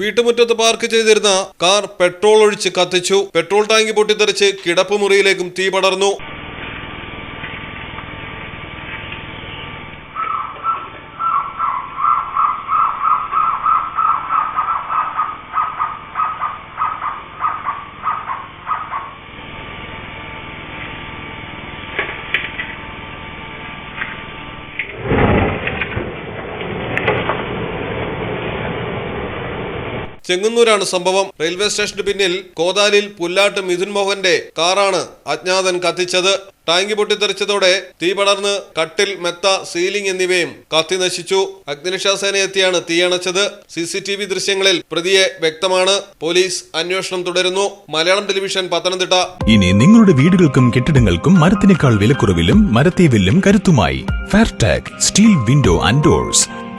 വീട്ടുമുറ്റത്ത് പാർക്ക് ചെയ്തിരുന്ന car petrol ഒഴിച്ച് കത്തിച്ചു. പെട്രോൾ ടാങ്കി പൊട്ടിത്തെറിച്ച് കിടപ്പുമുറിയിലേക്കും തീ പടർന്നു. ചെങ്ങന്നൂരാണ് സംഭവം. റെയിൽവേ സ്റ്റേഷന് പിന്നിൽ കോതാലിൽ പുല്ലാട്ട് മിഥുൻ മോഹന്റെ കാറാണ് അജ്ഞാതൻ കത്തിച്ചത്. ടാങ്കി പൊട്ടിത്തെറിച്ചതോടെ തീ പടർന്ന് കട്ടിൽ മെത്ത സീലിംഗ് എന്നിവയും കത്തി നശിച്ചു. അഗ്നിരക്ഷാസേന എത്തിയാണ് തീയണച്ചത് സി സി ടി വി ദൃശ്യങ്ങളിൽ പ്രതിയെ വ്യക്തമാണ്. പോലീസ് അന്വേഷണം തുടരുന്നു. മലയാളം ടെലിവിഷൻ പത്തനംതിട്ട. ഇനി നിങ്ങളുടെ വീടുകൾക്കും കെട്ടിടങ്ങൾക്കും മരത്തിനേക്കാൾ വിലക്കുറവിലും മരത്തെ വില്ലും കരുത്തുമായി. Fairtag steel window and doors